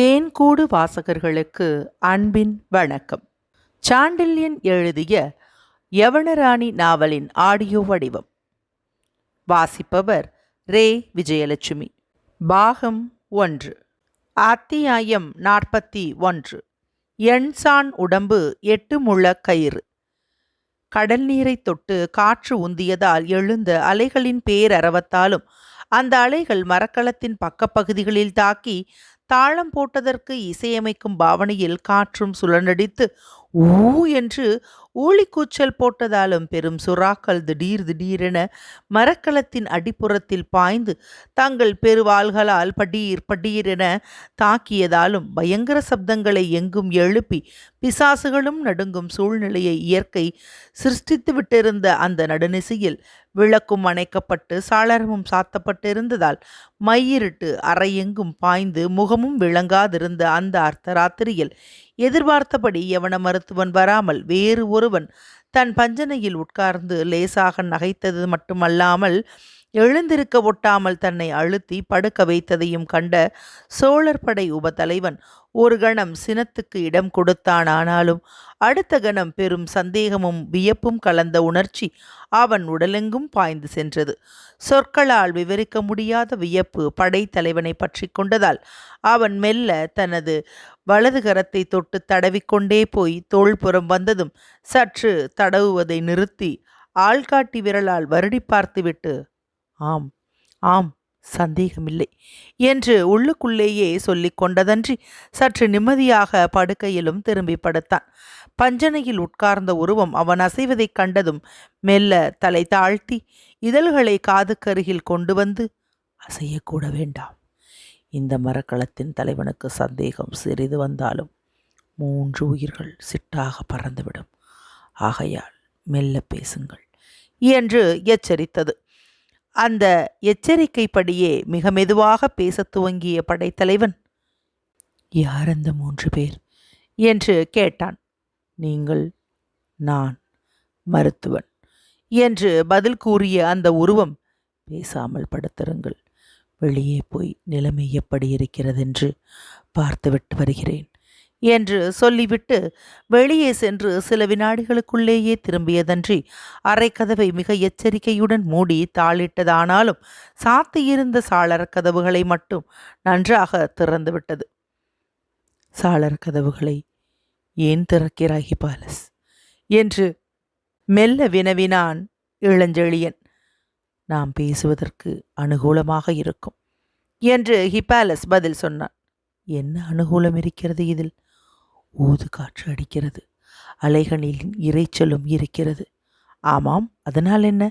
தேன்கூடு வாசகர்களுக்கு அன்பின் வணக்கம். சாண்டில்யன் எழுதிய யவனராணி நாவலின் ஆடியோ வடிவம். வாசிப்பவர் ரே. விஜயலட்சுமி. பாகம் ஒன்று. அத்தியாயம் நாற்பத்தி ஒன்று. எண்சான் உடம்பு எட்டு முழ கயிறு. கடல் நீரை தொட்டு காற்று உந்தியதால் எழுந்த அலைகளின் பேரரவத்தாலும் அந்த அலைகள் மரக்கலத்தின் பக்கப்பகுதிகளில் தாக்கி தாளம் போட்டதற்கு இசையமைக்கும் பாவனையில் காற்றும் சுழன்றடித்து ஊ என்று ஊழிக்கூச்சல் போட்டதாலும் பெரும் சுறாக்கள் திடீர் திடீரென மரக்கலத்தின் அடிப்புறத்தில் பாய்ந்து தங்கள் பெருவாள்களால் படீர் படீரென தாக்கியதாலும் பயங்கர சப்தங்களை எங்கும் எழுப்பி பிசாசுகளும் நடுங்கும் சூழ்நிலையை இயற்கை சிருஷ்டித்து விட்டிருந்த அந்த நடுநிசையில் விளக்கும் அணைக்கப்பட்டு சாளரமும் சாத்தப்பட்டிருந்ததால் மையிருட்டு அறையெங்கும் பாய்ந்து முகமும் விளங்காதிருந்த அந்த அர்த்தராத்திரியில் எதிர்பார்த்தபடி யவன மருத்துவன் வராமல் வேறு ஒருவன் தன் பஞ்சனையில் உட்கார்ந்து லேசாக நகைத்தது மட்டுமல்லாமல் எழுந்திருக்க ஒட்டாமல் தன்னை அழுத்தி படுக்க வைத்ததையும் கண்ட சோழர் படை உபதலைவன் ஒரு கணம் சினத்துக்கு இடம் கொடுத்தான் ஆனாலும் அடுத்த கணம் பெரும் சந்தேகமும் வியப்பும் கலந்த உணர்ச்சி அவன் உடலெங்கும் பாய்ந்து சென்றது. சொற்களால் விவரிக்க முடியாத வியப்பு படைத்தலைவனை பற்றி கொண்டதால் அவன் மெல்ல தனது வலது கரத்தை தொட்டு தடவிக்கொண்டே போய் தோள்புறம் வந்ததும் சற்று தடவுவதை நிறுத்தி ஆள்காட்டி விரலால் வருடி பார்த்துவிட்டு ஆம் ஆம் சந்தேகமில்லை என்று உள்ளுக்குள்ளேயே சொல்லிக் கொண்டதன்றி சற்று நிம்மதியாக படுக்கையிலும் திரும்பி படுத்தான். பஞ்சனையில் உட்கார்ந்த உருவம் அவன் அசைவதைக் கண்டதும் மெல்ல தலை தாழ்த்தி இதழ்களை காதுக்கருகில் கொண்டு வந்து அசையக்கூட வேண்டாம். இந்த மரக்களத்தின் தலைவனுக்கு சந்தேகம் சிறிது வந்தாலும் மூன்று உயிர்கள் சிட்டாக பறந்துவிடும். ஆகையால் மெல்ல பேசுங்கள் என்று எச்சரித்தது. அந்த எச்சரிக்கைப்படியே மிக மெதுவாக பேசத் துவங்கிய படைத்தலைவன் யார் அந்த மூன்று பேர்? என்று கேட்டான். நீங்கள் நான் மருத்துவன் என்று பதில் கூறிய அந்த உருவம் பேசாமல் படுத்திருங்கள். வெளியே போய் நிலைமை எப்படி இருக்கிறதென்று பார்த்துவிட்டு வருகிறேன் என்று சொல்லிவிட்டு வெளியே சென்று சில வினாடிகளுக்குள்ளேயே திரும்பியதன்றி அரைக்கதவை மிக எச்சரிக்கையுடன் மூடி தாளிட்டதானாலும் சாத்தியிருந்த சாளர கதவுகளை மட்டும் நன்றாக திறந்துவிட்டது. சாளர கதவுகளை ஏன் திறக்கிறாய் பாலஸ் என்று மெல்ல வினவினான் இளஞ்செழியன். நாம் பேசுவதற்கு அனுகூலமாக இருக்கும். என்று ஹிப்பாலஸ் பதில் சொன்னான். என்ன அனுகூலம் இருக்கிறது இதில்? ஊது காற்று அடிக்கிறது. அலைகளில் இரைச்சலும் இருக்கிறது. ஆமாம் அதனால் என்ன?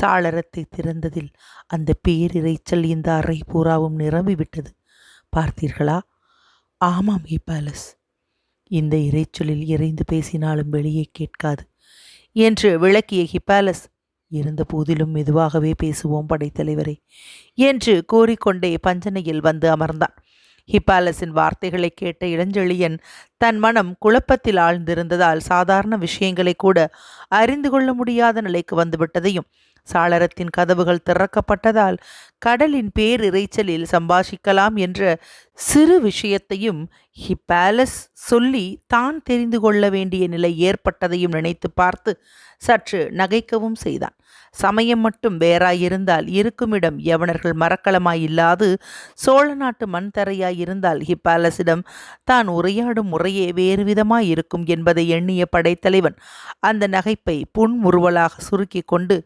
சாளரத்தை திறந்ததில் அந்த பேரிரைச்சல் இந்த அறை பூராவும் நிரம்பிவிட்டது பார்த்தீர்களா? ஆமாம் ஹிபாலஸ் இந்த இரைச்சலில் இறைந்து பேசினாலும் வெளியே கேட்காது. என்று விளக்கிய ஹிப்பாலஸ் இருந்த போதிலும் மெதுவாகவே பேசுவோம் படைத்தலைவரே என்று கூறிக்கொண்டே பஞ்சனையில் வந்து அமர்ந்தான். ஹிப்பாலஸின் வார்த்தைகளை கேட்ட இளஞ்செழியன் தன் மனம் குழப்பத்தில் ஆழ்ந்திருந்ததால் சாதாரண விஷயங்களை கூட அறிந்து கொள்ள முடியாத நிலைக்கு வந்துவிட்டதையும் சாளரத்தின் கதவுகள் திறக்கப்பட்டதால் கடலின் பேரிரைச்சலில் சம்பாஷிக்கலாம் என்ற சிறு விஷயத்தையும் ஹிப்பாலஸ் சொல்லி தான் தெரிந்து கொள்ள வேண்டிய நிலை ஏற்பட்டதையும் நினைத்து பார்த்து சற்று நகைக்கவும் செய்தான். சமயம் மட்டும் வேறாயிருந்தால் இருக்குமிடம் யவனர்கள் மரக்கலமாயில்லாது சோழ நாட்டு மண் தரையாயிருந்தால் ஹிப்பாலஸிடம் தான் உரையாடும் முறையே வேறு விதமாயிருக்கும் என்பதை எண்ணிய படைத்தலைவன் அந்த நகைப்பை புன்முறுவலாக சுருக்கி கொண்டு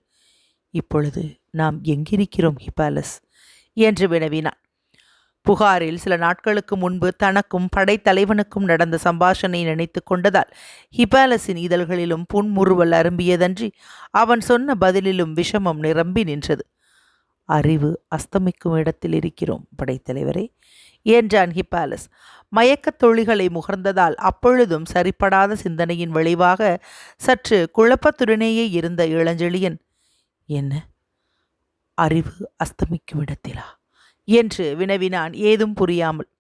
இப்பொழுது நாம் எங்கிருக்கிறோம் ஹிபாலஸ்? என்று வினவினான். புகாரில் சில நாட்களுக்கு முன்பு தனக்கும் படைத்தலைவனுக்கும் நடந்த சம்பாஷணை நினைத்து கொண்டதால் ஹிபாலஸின் இதழ்களிலும் புன்முறுவல் அரும்பியதன்றி அவன் சொன்ன பதிலிலும் விஷமம் நிரம்பி நின்றது. அறிவு அஸ்தமிக்கும் இடத்தில் இருக்கிறோம் படைத்தலைவரே என்றான் ஹிப்பாலஸ் மயக்கத் தொழிகளை முகர்ந்ததால் அப்பொழுதும் சரிப்படாத சிந்தனையின் விளைவாக சற்று குழப்பத்துடனேயே இருந்த இளஞ்செழியன் என்ன? அறிவு அஸ்தமிக்கும் இடத்திலா? என்று வினவினான். ஏதும் புரியாமல்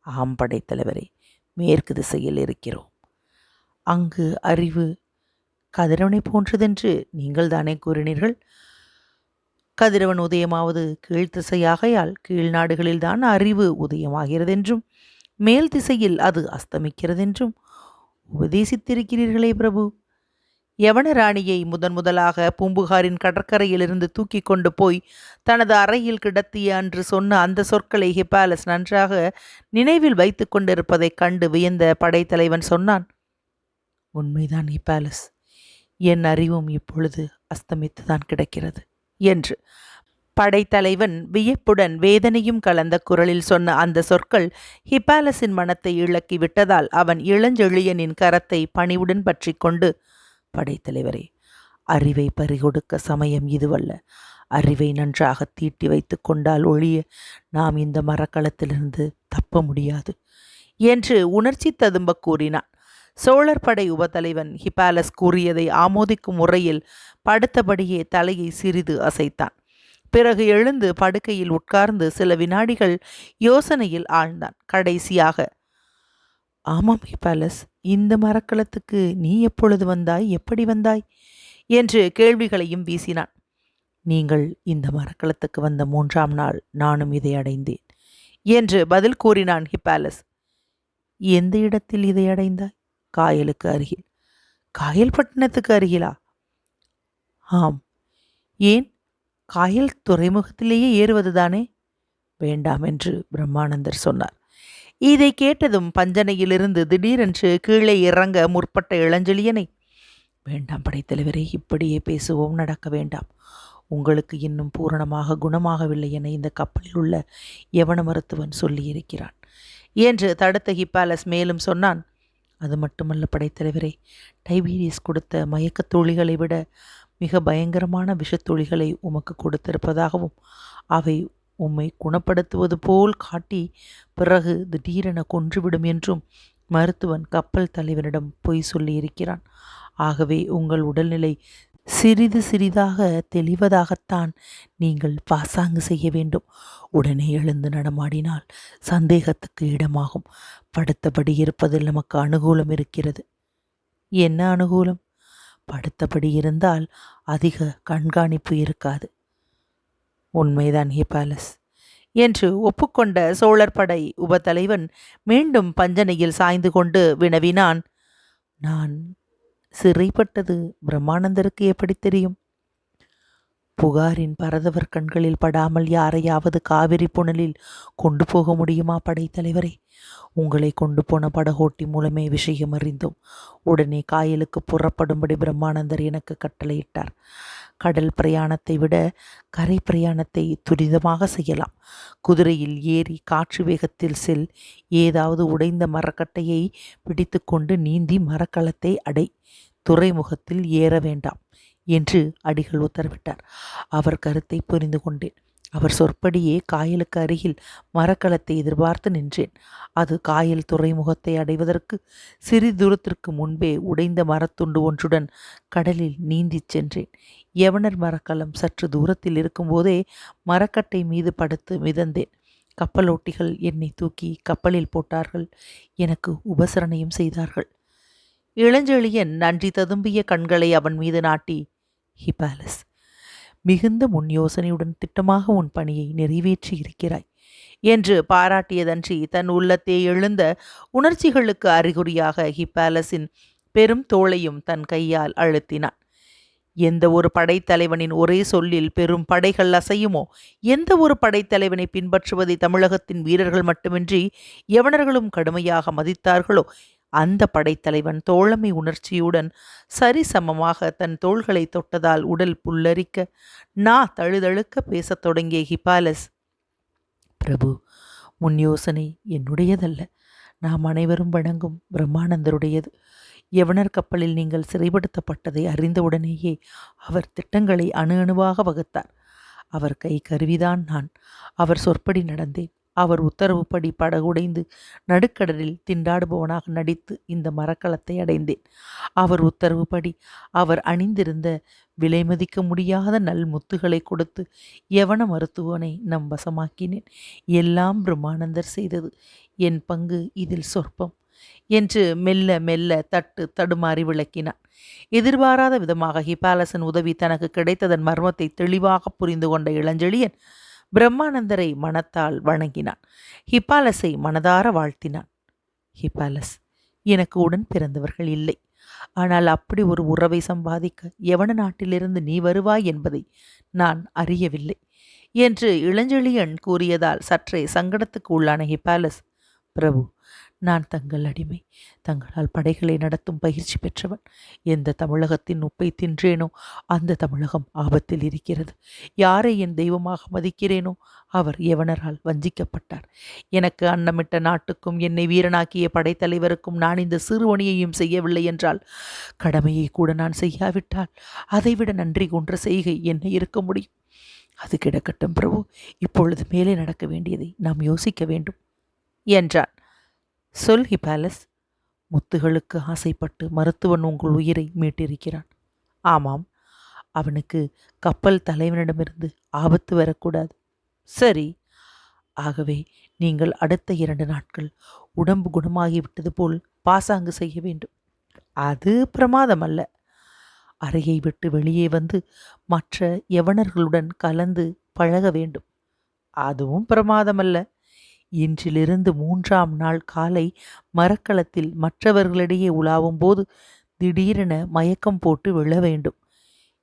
ஆம் படைத்தலைவரே மேற்கு திசையில் இருக்கிறோம். அங்கு அறிவு கதிரவனை போன்றதென்று நீங்கள் தானே கூறினீர்கள்? கதிரவன் உதயமாவது கீழ்த்திசையாகையால் கீழ் நாடுகளில்தான் அறிவு உதயமாகிறதென்றும் மேல் திசையில் அது அஸ்தமிக்கிறதென்றும் உபதேசித்திருக்கிறீர்களே பிரபு. யவனராணியை முதன் முதலாக பூம்புகாரின் கடற்கரையிலிருந்து தூக்கி கொண்டு போய் தனது அறையில் கிடத்திய அன்று சொன்ன அந்த சொற்களை ஹிப்பாலஸ் நன்றாக நினைவில் வைத்து கொண்டிருப்பதைக் கண்டு வியந்த படைத்தலைவன் சொன்னான் உண்மைதான் ஹிப்பாலஸ் என் அறிவும் இப்பொழுது அஸ்தமித்துதான் கிடக்கிறது என்று. படைத்தலைவன் வியப்புடன் வேதனையும் கலந்த குரலில் சொன்ன அந்த சொற்கள் ஹிப்பாலஸின் மனத்தை இழக்கி விட்டதால் அவன் இளஞ்செழியனின் கரத்தை பணிவுடன் பற்றி கொண்டு படைத்தலைவரே அறிவை பறிகொடுக்க சமயம் இதுவல்ல. அறிவை நன்றாக தீட்டி வைத்து கொண்டால் ஒழிய நாம் இந்த மரக்களத்திலிருந்து தப்ப முடியாது என்று உணர்ச்சி ததும்ப கூறினான். சோழர் படை உபத்தலைவன் ஹிபாலஸ் கூறியதை ஆமோதிக்கும் முறையில் படுத்தபடியே தலையை சிறிது அசைத்தான். பிறகு எழுந்து படுக்கையில் உட்கார்ந்து சில வினாடிகள் யோசனையில் ஆழ்ந்தான். கடைசியாக ஆமாம் ஹிபாலஸ் இந்த மரக்கலத்துக்கு நீ எப்பொழுது வந்தாய்? எப்படி வந்தாய்? என்று கேள்விகளையும் வீசினான். நீங்கள் இந்த மரக்கலத்துக்கு வந்த மூன்றாம் நாள் நானும் இதை அடைந்தேன் என்று பதில் கூறினான் ஹிப்பாலஸ். எந்த இடத்தில் இதை அடைந்தாய்? காயலுக்கு அருகில். காயல் பட்டணத்துக்கு அருகிலா? ஆம். ஏன்? காயல் துறைமுகத்திலேயே ஏறுவதுதானே? வேண்டாம் என்று பிரம்மானந்தர் சொன்னார். இதை கேட்டதும் பஞ்சனையிலிருந்து திடீரென்று கீழே இறங்க முற்பட்ட இளஞ்செழியனை வேண்டாம் படைத்தலைவரே இப்படியே பேசுவோம் நடக்க வேண்டாம். உங்களுக்கு இன்னும் பூரணமாக குணமாகவில்லை என இந்த கப்பலில் உள்ள யவன மருத்துவன் சொல்லியிருக்கிறான். என்று தடுத்த ஹிப்பாலஸ் மேலும் சொன்னான் அது மட்டுமல்ல படைத்தலைவரே டைபீரியஸ் கொடுத்த மயக்கத் துளிகளை விட மிக பயங்கரமான விஷத்துளிகளை உமக்கு கொடுத்திருப்பதாகவும் அவை உம்மை குணப்படுத்துவது போல் காட்டி பிறகு திடீரென கொன்றுவிடும் என்றும் மருத்துவன் கப்பல் தலைவனிடம் பொய் சொல்லியிருக்கிறான். ஆகவே உங்கள் உடல்நிலை சிறிது சிறிதாக தெளிவதாகத்தான் நீங்கள் பாசாங்கு செய்ய வேண்டும். உடனே எழுந்து நடமாடினால் சந்தேகத்துக்கு இடமாகும். படுத்தபடி இருப்பதில் நமக்கு அனுகூலம் இருக்கிறது. என்ன அனுகூலம்? படுத்தபடி இருந்தால் அதிக கண்காணிப்பு இருக்காது. உண்மைதான் ஹிபாலஸ். என்று ஒப்புக்கொண்ட சோழர் படை உபத்தலைவன் மீண்டும் பஞ்சனையில் சாய்ந்து கொண்டு வினவினான். நான் சிறைப்பட்டது பிரம்மானந்தருக்கு எப்படி தெரியும்? புகாரின் பரதவர் கண்களில் படாமல் யாரையாவது காவிரி புனலில் கொண்டு போக முடியுமா படைத்தலைவரே? உங்களை கொண்டு போன படகோட்டி மூலமே விஷயம் அறிந்தோம். உடனே காயலுக்கு புறப்படும்படி பிரம்மானந்தர் எனக்கு கட்டளையிட்டார். கடல் பிரயாணத்தை விட கரை பிரயாணத்தை துரிதமாக செய்யலாம். குதிரையில் ஏறி காற்று வேகத்தில் செல். ஏதாவது உடைந்த மரக்கட்டையை பிடித்துக்கொண்டு நீந்தி மரக்கலத்தை அடை. துறைமுகத்தில் ஏற வேண்டாம் என்று அடிகள் உத்தரவிட்டார். அவர் கருத்தை புரிந்து கொண்டேன். அவர் சொற்படியே காயலுக்கு அருகில் மரக்கலத்தை எதிர்பார்த்து நின்றேன். அது காயல் துறைமுகத்தை அடைவதற்கு சிறிது தூரத்திற்கு முன்பே உடைந்த மரத்துண்டு ஒன்றுடன் கடலில் நீந்திச் சென்றேன். யவனர் மரக்கலம் சற்று தூரத்தில் இருக்கும்போதே மரக்கட்டை மீது படுத்து மிதந்தேன். கப்பலோட்டிகள் என்னை தூக்கி கப்பலில் போட்டார்கள். எனக்கு உபசரணையும் செய்தார்கள். இளஞ்செழியன் நன்றி ததும்பிய கண்களை அவன் மீது நாட்டி ஹிபாலஸ் மிகுந்த முன் யோசனையுடன் திட்டமாக உன் பணியை நிறைவேற்றி இருக்கிறாய் என்று பாராட்டியதன்றி தன் உள்ளத்தே எழுந்த உணர்ச்சிகளுக்கு அறிகுறியாக ஹிப்பாலஸின் பெரும் தோளையும் தன் கையால் அழுத்தினான் எந்த ஒரு படைத்தலைவனின் ஒரே சொல்லில் பெரும் படைகள் அசையுமோ? எந்த ஒரு படைத்தலைவனை பின்பற்றுவதை தமிழகத்தின் வீரர்கள் மட்டுமின்றி யவனர்களும் கடுமையாக மதித்தார்களோ? அந்த படைத்தலைவன் தோழமை உணர்ச்சியுடன் சரிசமமாக தன் தோள்களை தொட்டதால் உடல் புல்லரிக்க நா தழுதழுக்க பேசத் தொடங்கிய ஹிபாலஸ் பிரபு முன் யோசனை என்னுடையதல்ல. நாம் அனைவரும் வணங்கும் பிரம்மானந்தருடையது. யவனர் கப்பலில் நீங்கள் சிறைப்படுத்தப்பட்டதை அறிந்தவுடனேயே அவர் திட்டங்களை அணு அணுவாக வகுத்தார். அவர் கை கருவிதான் நான். அவர் சொற்படி நடந்தேன். அவர் உத்தரவுப்படி படகுடைந்து நடுக்கடலில் திண்டாடுபவனாக நடித்து இந்த மரக்கலத்தை அடைந்தேன். அவர் உத்தரவுப்படி அவர் அணிந்திருந்த விலை மதிக்க முடியாத நல் முத்துகளை கொடுத்து யவன மருத்துவனை நம் வசமாக்கினேன். எல்லாம் பிரம்மானந்தர் செய்தது. என் பங்கு இதில் சொற்பம் என்று மெல்ல மெல்ல தட்டு தடுமாறி விளக்கினான் எதிர்பாராத விதமாக ஹிபாலசன் உதவி தனக்கு கிடைத்ததன் மர்மத்தை தெளிவாக புரிந்து கொண்ட இளஞ்செழியன் பிரம்மானந்தரை மனத்தால் வணங்கினான். ஹிப்பாலஸை மனதார வாழ்த்தினான். ஹிபாலஸ் எனக்கு உடன் பிறந்தவர்கள் இல்லை. ஆனால் அப்படி ஒரு உறவை சம்பாதிக்க எவன நாட்டிலிருந்து நீ வருவாய் என்பதை நான் அறியவில்லை என்று இளஞ்செழியன் கூறியதால் சற்றே சங்கடத்துக்கு உள்ளான ஹிபாலஸ் பிரபு நான் தங்கள் அடிமை. தங்களால் படைகளை நடத்தும் பயிற்சி பெற்றவன் எந்த தமிழகத்தின் உப்பை தின்றேனோ அந்த தமிழகம் ஆபத்தில் இருக்கிறது. யாரை என் தெய்வமாக மதிக்கிறேனோ அவர் எவனரால் வஞ்சிக்கப்பட்டார். எனக்கு அன்னமிட்ட நாட்டுக்கும் என்னை வீரனாக்கிய படைத்தலைவருக்கும் நான் இந்த சிறுவணியையும் செய்யவில்லை என்றால் கடமையை கூட நான் செய்யாவிட்டால் அதைவிட நன்றி கொன்ற செய்கை என்ன இருக்க முடியும்? அது கிடக்கட்டும் பிரபு. இப்பொழுது மேலே நடக்க வேண்டியதை நாம் யோசிக்க வேண்டும் என்றான். சொல் ஹிபாலஸ் முத்துகளுக்கு ஆசைப்பட்டு மருத்துவன் உங்கள் உயிரை மீட்டிருக்கிறான். ஆமாம் அவனுக்கு கப்பல் தலைவனிடமிருந்து ஆபத்து வரக்கூடாது. சரி ஆகவே நீங்கள் அடுத்த இரண்டு நாட்கள் உடம்பு குணமாகிவிட்டது போல் பாசாங்கு செய்ய வேண்டும். அது பிரமாதம் அல்ல அறையை விட்டு வெளியே வந்து மற்ற யவனர்களுடன் கலந்து பழக வேண்டும். அதுவும் பிரமாதமல்ல. இன்றிலிருந்து மூன்றாம் நாள் காலை மரக்களத்தில் மற்றவர்களிடையே உலாவும் போது திடீரென மயக்கம் போட்டு விழ வேண்டும்.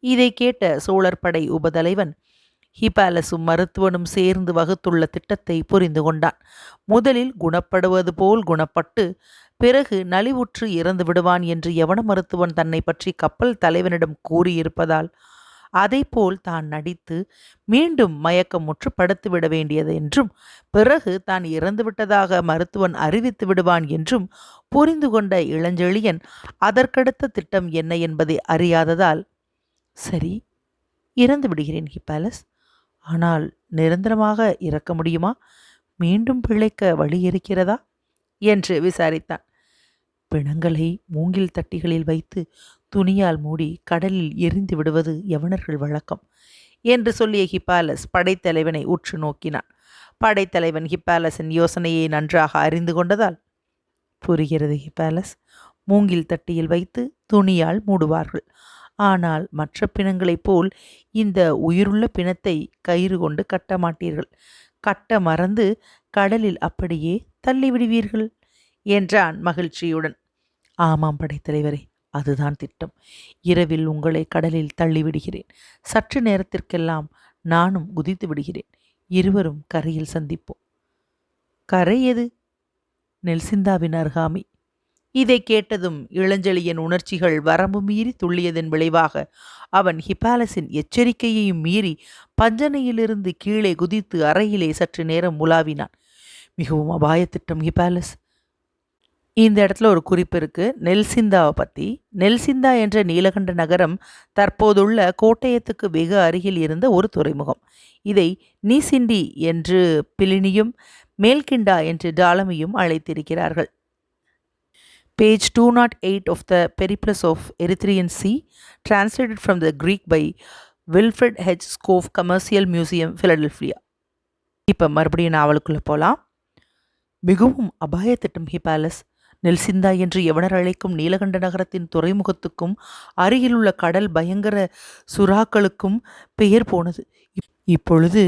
இதை கேட்ட சோழர் படை உபதலைவன் ஹிபாலஸும் மருத்துவனும் சேர்ந்து வகுத்துள்ள திட்டத்தை புரிந்து கொண்டான். முதலில் குணப்படுவது போல் குணப்பட்டு பிறகு நலிவுற்று இறந்து விடுவான் என்று எவன மருத்துவன் தன்னை பற்றி கப்பல் தலைவனிடம் கூறியிருப்பதால் அதைப்போல் தான் நடித்து மீண்டும் மயக்கமுற்று படுத்துவிட வேண்டியது என்றும் பிறகு தான் இறந்துவிட்டதாக மருத்துவன் அறிவித்து விடுவான் என்றும் புரிந்து கொண்ட இளஞ்செழியன் அதற்கடுத்த திட்டம் என்ன என்பதை அறியாததால் சரி இறந்து விடுகிறேன் ஹிப்பாலஸ் ஆனால் நிரந்தரமாக இறக்க முடியுமா? மீண்டும் பிழைக்க வழி இருக்கிறதா? என்று விசாரித்தான். பிணங்களை மூங்கில் தட்டிகளில் வைத்து துணியால் மூடி கடலில் எரிந்து விடுவது யவனர்கள் வழக்கம். என்று சொல்லிய ஹிப்பாலஸ் படைத்தலைவனை உற்று நோக்கினான். படைத்தலைவன் ஹிப்பாலஸின் யோசனையை நன்றாக அறிந்து கொண்டதால் புரிகிறது ஹிப்பாலஸ் மூங்கில் தட்டியில் வைத்து துணியால் மூடுவார்கள். ஆனால் மற்ற பிணங்களைப் போல் இந்த உயிருள்ள பிணத்தை கயிறு கொண்டு கட்ட மாட்டீர்கள். கட்ட மறந்து கடலில் அப்படியே தள்ளிவிடுவீர்கள் என்றான் மகிழ்ச்சியுடன். ஆமாம் படைத்தலைவரே அதுதான் திட்டம். இரவில் உங்களை கடலில் தள்ளிவிடுகிறேன். சற்று நேரத்திற்கெல்லாம் நானும் குதித்து விடுகிறேன். இருவரும் கரையில் சந்திப்போம். கரை எது? நெல்சிந்தாவின் அருகாமை. இதை கேட்டதும் இளஞ்செழியன் உணர்ச்சிகள் வரம்பு மீறி துள்ளியதன் விளைவாக அவன் ஹிபாலஸின் எச்சரிக்கையையும் மீறி பஞ்சனையிலிருந்து கீழே குதித்து அறையிலே சற்று நேரம் உலாவினான். மிகவும் அபாய திட்டம் ஹிபாலஸ் இந்த இடத்துல ஒரு குறிப்பு இருக்கு. நெல்சிந்தாவை பற்றி நெல்சிந்தா என்ற நீலகண்ட நகரம் தற்போதுள்ள கோட்டயத்துக்கு வெகு அருகில் இருந்த ஒரு துறைமுகம். இதை நீசிண்டி என்று பிலினியும் மேல்கிண்டா என்று டாலமியும் அழைத்திருக்கிறார்கள். Page two nought eight of the Periplus of Erythraean sea translated from the Greek by Wilfred H Schoff commercial museum Philadelphia இப்போ மறுபடியும் நாவலுக்குள்ளே போகலாம் மிகவும் அபாய திட்டம் ஹிபாலஸ் நெல்சிந்தா என்று எவனர் அழைக்கும் நீலகண்ட நகரத்தின் துறைமுகத்துக்கும் அருகிலுள்ள கடல் பயங்கர சுறாக்களுக்கும் பெயர் போனது. இப்பொழுது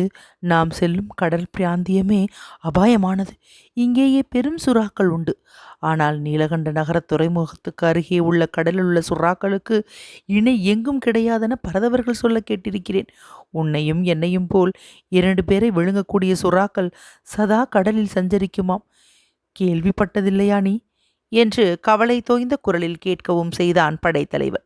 நாம் செல்லும் கடல் பிராந்தியமே அபாயமானது. இங்கேயே பெரும் சுறாக்கள் உண்டு. ஆனால் நீலகண்ட நகர துறைமுகத்துக்கு அருகே உள்ள கடலில் உள்ள சுறாக்களுக்கு இணை எங்கும் கிடையாதென பரதவர்கள் சொல்ல கேட்டிருக்கிறேன். உன்னையும் என்னையும் போல் இரண்டு பேரை விழுங்கக்கூடிய சுறாக்கள் சதா கடலில் சஞ்சரிக்குமாம். கேள்விப்பட்டதில்லையா நீ? என்று கவலை தோய்ந்த குரலில் கேட்கவும் செய்தான் படைத்தலைவன்.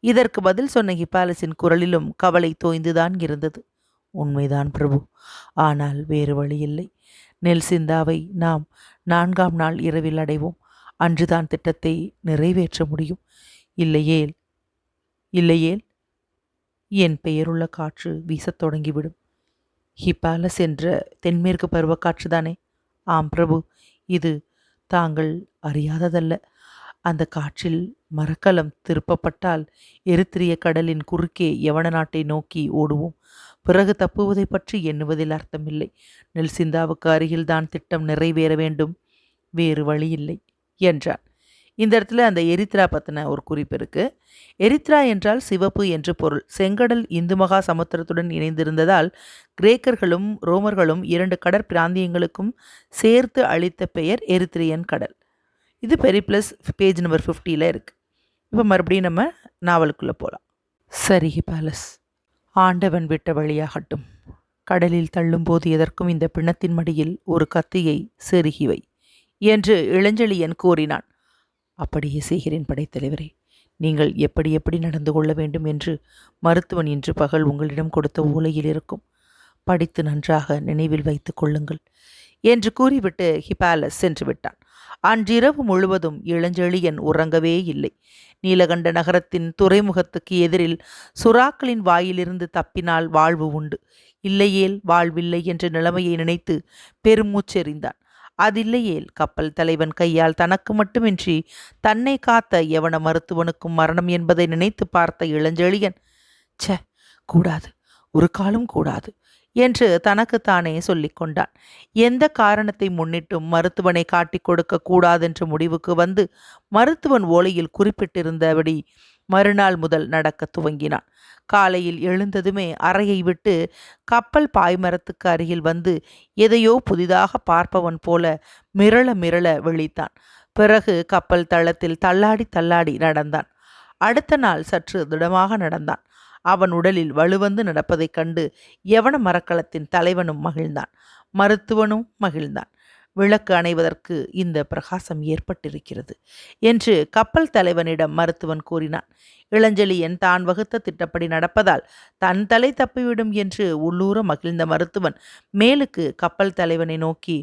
இதற்கு பதில் சொன்ன ஹிபாலஸின் குரலிலும் கவலை தோய்ந்துதான் இருந்தது. உண்மைதான் பிரபு. ஆனால் வேறு வழியில்லை நெல் சிந்தாவை நாம் நான்காம் நாள் இரவில் அடைவோம். அன்றுதான் திட்டத்தை நிறைவேற்ற முடியும். இல்லையேல் இல்லையேல்? என் பெயருள்ள காற்று வீசத் தொடங்கிவிடும். ஹிபாலஸ் என்ற தென்மேற்கு பருவக்காற்றுதானே ஆம் பிரபு. இது தாங்கள் அறியாததல்ல. அந்த காற்றில் மரக்கலம் திருப்பப்பட்டால் எரித்திரிய கடலின் குறுக்கே யவன நாட்டை நோக்கி ஓடுவோம். பிறகு தப்புவதை பற்றி எண்ணுவதில் அர்த்தமில்லை. நெல்சிந்தாவுக்கு அருகில்தான் திட்டம் நிறைவேற வேண்டும். வேறு வழியில்லை என்றான். இந்த இடத்துல அந்த எரித்ரா பற்றின ஒரு குறிப்பு இருக்குது எரித்ரா என்றால் சிவப்பு என்று பொருள். செங்கடல் இந்து மகா சமுத்திரத்துடன் இணைந்திருந்ததால் கிரேக்கர்களும் ரோமர்களும் இரண்டு கடற்பிராந்தியங்களுக்கும் சேர்த்து அளித்த பெயர் எரித்ரியன் கடல். இது பெரிப்ளஸ் பேஜ் நம்பர் ஃபிஃப்டியில் இருக்குது இப்போ மறுபடியும் நம்ம நாவலுக்குள்ளே போகலாம் சரி பேலஸ் ஆண்டவன் விட்ட வழியாகட்டும். கடலில் தள்ளும்போது எதற்கும் இந்த பிணத்தின் மடியில் ஒரு கத்தியை செருகி வை என்று இளஞ்செழியன் கூறினான். அப்படியே செய்கிறேன் படைத்தலைவரே நீங்கள் எப்படி எப்படி நடந்து கொள்ள வேண்டும் என்று மருத்துவன் இன்று பகல் உங்களிடம் கொடுத்த ஓலையில் இருக்கும். படித்து நன்றாக நினைவில் வைத்து கொள்ளுங்கள் என்று கூறிவிட்டு ஹிபாலஸ் சென்று விட்டான். அன்றிரவு முழுவதும் இளஞ்செழியன் உறங்கவே இல்லை. நீலகண்ட நகரத்தின் துறைமுகத்துக்கு எதிரில் சுறாக்களின் வாயிலிருந்து தப்பினால் வாழ்வு உண்டு. இல்லையேல் வாழ்வில்லை என்ற நிலைமையை நினைத்து பெருமூச்செறிந்தான் அதில்லையேல் கப்பல் தலைவன் கையால் தனக்கு மட்டுமின்றி தன்னை காத்த எவன மருத்துவனுக்கும் மரணம் என்பதை நினைத்து பார்த்த இளஞ்செழியன் ச்ச கூடாது ஒரு காலம் கூடாது என்று தனக்குத்தானே சொல்லிக் கொண்டான். எந்த காரணத்தை முன்னிட்டும் மருத்துவனை காட்டிக் கொடுக்க கூடாதென்ற முடிவுக்கு வந்து மருத்துவன் ஓலையில் குறிப்பிட்டிருந்தபடி மறுநாள் முதல் நடக்க துவங்கினான். காலையில் எழுந்ததுமே அறையை விட்டு கப்பல் பாய்மரத்துக்கு அருகில் வந்து எதையோ புதிதாக பார்ப்பவன் போல மிரள மிரள விழித்தான். பிறகு கப்பல் தளத்தில் தள்ளாடி தள்ளாடி நடந்தான். அடுத்த நாள் சற்று திடமாக நடந்தான். அவன் உடலில் வலுவந்து நடப்பதைக் கண்டு யவன மரக்கலத்தின் தலைவனும் மகிழ்ந்தான். மருத்துவனும் மகிழ்ந்தான். விளக்கு அணைவதற்கு இந்த பிரகாசம் ஏற்பட்டிருக்கிறது என்று கப்பல் தலைவனிடம் மருத்துவன் கூறினான். இளஞ்செழியன் தான் வகுத்த திட்டப்படி நடப்பதால் தன் தலை தப்பிவிடும் என்று உள்ளூர மகிழ்ந்த மருத்துவன் மேலுக்கு கப்பல் தலைவனை நோக்கி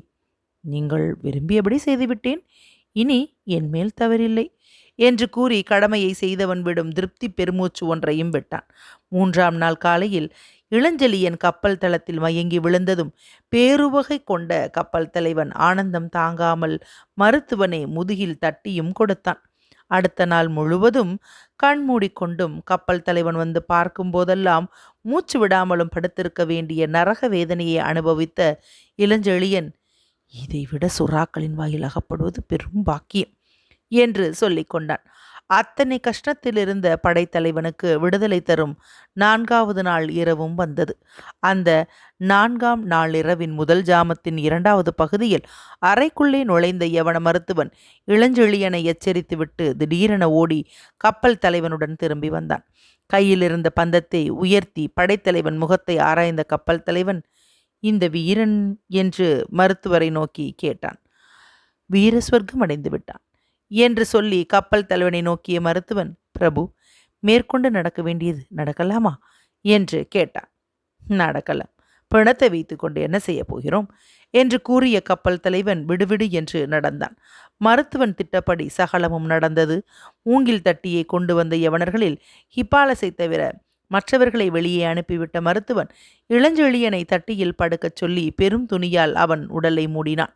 நீங்கள் விரும்பியபடி செய்துவிட்டேன். இனி என் மேல் தவறில்லை. என்று கூறி கடமையை செய்தவன் விடும் திருப்தி பெருமூச்சு ஒன்றையும் விட்டான். மூன்றாம் நாள் காலையில் இளஞ்செழியன் கப்பல் தளத்தில் மயங்கி விழுந்ததும் பேருவகை கொண்ட கப்பல் தலைவன் ஆனந்தம் தாங்காமல் மருத்துவனை முதுகில் தட்டியும் கொடுத்தான். அடுத்த நாள் முழுவதும் கண் மூடிக்கொண்டும் கப்பல் தலைவன் வந்து பார்க்கும் போதெல்லாம் மூச்சு விடாமலும் படுத்திருக்க வேண்டிய நரக வேதனையை அனுபவித்த இளஞ்செழியன் இதைவிட சுறாக்களின் வாயில் அகப்படுவது பெரும் பாக்கியம். என்று சொல்லிக் கொண்டான். அத்தனை கஷ்டத்தில் இருந்த படைத்தலைவனுக்கு விடுதலை தரும் நான்காவது நாள் இரவும் வந்தது. அந்த நான்காம் நாள் இரவின் முதல் ஜாமத்தின் இரண்டாவது பகுதியில் அறைக்குள்ளே நுழைந்த யவன மருத்துவன் இளஞ்செழியனை எச்சரித்துவிட்டு திடீரென ஓடி கப்பல் தலைவனுடன் திரும்பி வந்தான். கையில் இருந்த பந்தத்தை உயர்த்தி படைத்தலைவன் முகத்தை ஆராய்ந்த கப்பல் தலைவன் இந்த வீரன்? என்று மருத்துவரை நோக்கி கேட்டான். வீரஸ்வர்க்கம் அடைந்து விட்டான் என்று சொல்லி கப்பல் தலைவனை நோக்கிய மருத்துவன் பிரபு மேற்கொண்டு நடக்க வேண்டியது நடக்கலாமா? என்று கேட்டான். நடக்கலாம். பிணத்தை வைத்துக்கொண்டு என்ன செய்ய போகிறோம்? என்று கூறிய கப்பல் தலைவன் விடுவிடு என்று நடந்தான். மருத்துவன் திட்டப்படி சகலமும் நடந்தது. மூங்கில் தட்டியை கொண்டு வந்த யவனர்களில் ஹிப்பாலசை தவிர மற்றவர்களை வெளியே அனுப்பிவிட்ட மருத்துவன் இளஞ்செழியனை தட்டியில் படுக்கச் சொல்லி பெரும் துணியால் அவன் உடலை மூடினான்.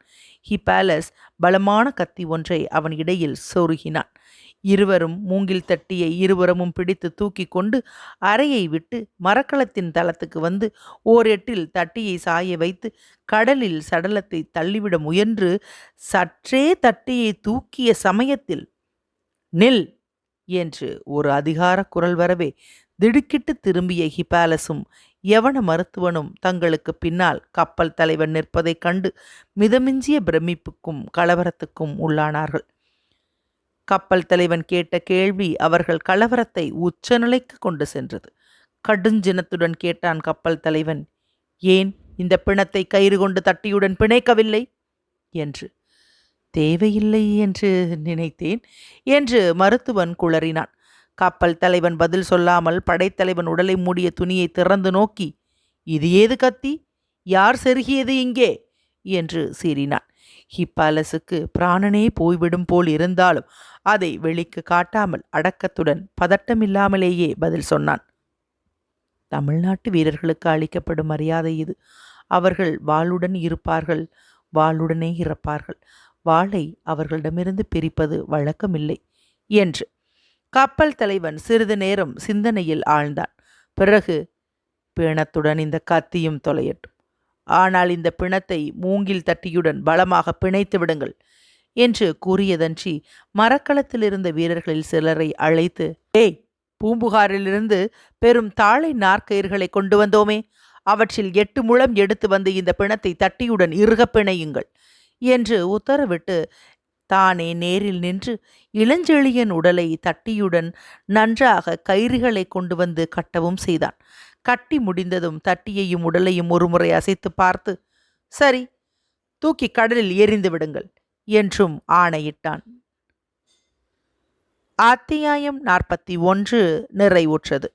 ஹிபாலஸ் பலமான கத்தி ஒன்றை அவன் இடையில் சொருகினான். இருவரும் மூங்கில் தட்டியை இருவரமும் பிடித்து தூக்கி கொண்டு அறையை விட்டு மரக்களத்தின் தளத்துக்கு வந்து ஓரெட்டில் தட்டியை சாய வைத்து கடலில் சடலத்தை தள்ளிவிட முயன்று சற்றே தட்டியை தூக்கிய சமயத்தில் நில் என்று ஒரு அதிகார குரல் வரவே திடுக்கிட்டு திரும்பிய ஹிபாலஸும் யவன மருத்துவனும் தங்களுக்கு பின்னால் கப்பல் தலைவன் நிற்பதைக் கண்டு மிதமிஞ்சிய பிரமிப்புக்கும் கலவரத்துக்கும் உள்ளானார்கள். கப்பல் தலைவன் கேட்ட கேள்வி அவர்கள் கலவரத்தை உச்சநிலைக்கு கொண்டு சென்றது. கடுஞ்சினத்துடன் கேட்டான் கப்பல் தலைவன் ஏன் இந்த பிணத்தை கயிறு கொண்டு தட்டியுடன் பிணைக்கவில்லை? என்று. தேவையில்லை என்று நினைத்தேன் என்று மருத்துவன் குளறினான். கப்பல் தலைவன் பதில் சொல்லாமல் படைத்தலைவன் உடலை மூடிய துணியை திறந்து நோக்கி இது ஏது கத்தி? யார் செருகியது இங்கே? என்று சீறினான். ஹிப்பாலஸுக்கு பிராணனே போய்விடும் போல் இருந்தாலும் அதை வெளிக்கு காட்டாமல் அடக்கத்துடன் பதட்டமில்லாமலேயே பதில் சொன்னான். தமிழ்நாட்டு வீரர்களுக்கு அளிக்கப்படும் மரியாதை இது. அவர்கள் வாளுடன் இருப்பார்கள் வாளுடனே இறப்பார்கள். வாளை அவர்களிடமிருந்து பிரிப்பது வழக்கமில்லை என்று கப்பல் தலைவன் சிறிது நேரம் சிந்தனையில் ஆழ்ந்தான். பிறகு பிணத்துடன் இந்த கத்தியும் தொலையட்டும். ஆனால் இந்த பிணத்தை மூங்கில் தட்டியுடன் பலமாக பிணைத்து விடுங்கள் என்று கூறியதன்றி மரக்களத்தில் இருந்த வீரர்களில் சிலரை அழைத்து ஏய் பூம்புகாரிலிருந்து பெரும் தாளை நாற்கயிர்களை கொண்டு வந்தோமே. அவற்றில் எட்டு முழம் எடுத்து வந்து இந்த பிணத்தை தட்டியுடன் இறுகப் பிணையுங்கள் என்று உத்தரவிட்டு தானே நேரில் நின்று இளஞ்செழியன் உடலை தட்டியுடன் நன்றாக கயிறுகளை கொண்டு வந்து கட்டவும் செய்தான். கட்டி முடிந்ததும் தட்டியையும் உடலையும் ஒருமுறை அசைத்து பார்த்து சரி தூக்கி கடலில் எரிந்து விடுங்கள் என்றும் ஆணையிட்டான். அத்தியாயம் நாற்பத்தி ஒன்று நிறைவுற்றது.